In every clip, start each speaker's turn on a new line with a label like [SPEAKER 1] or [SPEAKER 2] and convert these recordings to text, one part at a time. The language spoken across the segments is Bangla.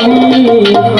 [SPEAKER 1] Thank you.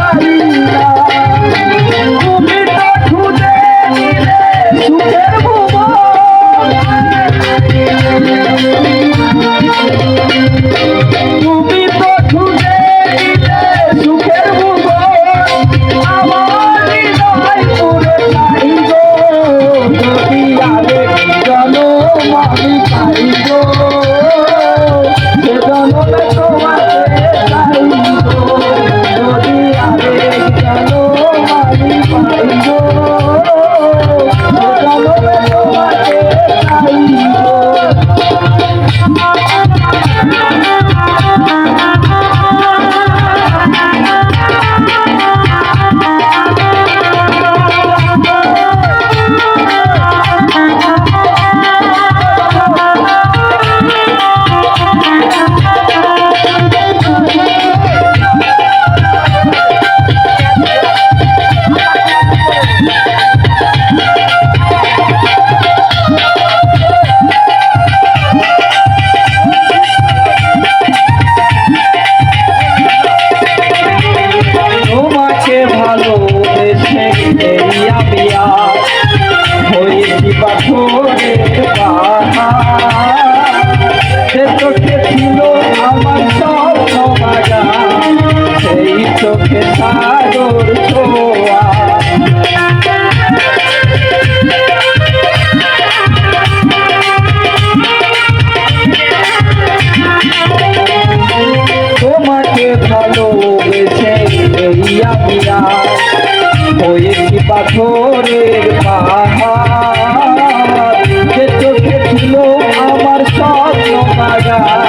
[SPEAKER 1] সে চোখে ছিল আমার স্বপ্ন বাগা সেই চোখে সাগর ছোয়া তোমাকে ভালোবেসে এই আমি হয়েছি পাথরে Yeah.